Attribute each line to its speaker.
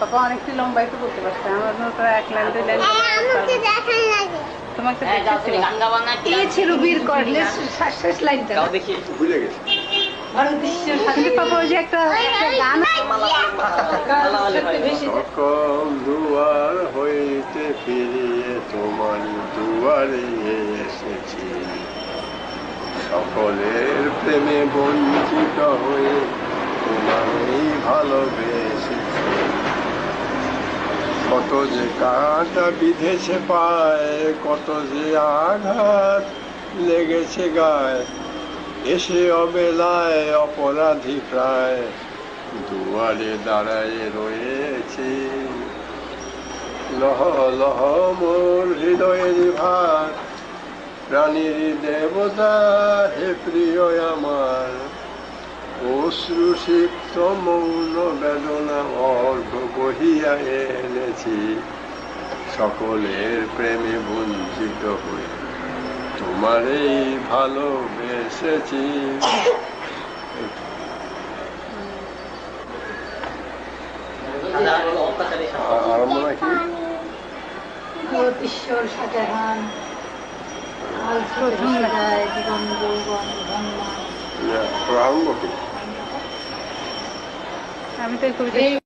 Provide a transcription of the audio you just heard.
Speaker 1: পাপা অনেকটি লম্বাই তো করতে পারছে আমার মনে করো এক লাইন দুই লাইন
Speaker 2: আমাকে দেখান লাগে।
Speaker 1: তোমাকে
Speaker 3: হ্যাঁ
Speaker 4: এই ছিল বীর করলে শেষ লাইনটা
Speaker 3: যাও দেখি।
Speaker 5: ভুলে গেছি।
Speaker 1: একটা একটা
Speaker 5: সকল দুয়ার হইতে ফিরিয়ে তোমার দুয়ারে এসেছি। সকলের প্রেমে বঞ্চিত হয়ে তোমারই ভালোবেসেছি কত যে কাঁটা বিধেছে পায়, কত যে আঘাত লেগেছে গায়ে। এসে অবেলায় অপরাধী প্রায় দুয়ারে দাঁড়ায় রয়েছি। লহ লহ, মোর হৃদয়ের ভার, প্রাণীর দেবতা হে প্রিয় আমার। অশ্রু সিক্ত মৌন বেদনা অর্ঘ বহিয়া এনেছি। সকলের প্রেমে বঞ্চিত হয়ে তোমারই ভালোবেসেছি। আ- আরম্ভ নাকি?
Speaker 4: ঈশ্বর শাহজাহান প্রথম রায় জীবন যৌবন ধন্যবাদ
Speaker 5: আরম্ভ কি?
Speaker 1: আমি তো এই কবিতা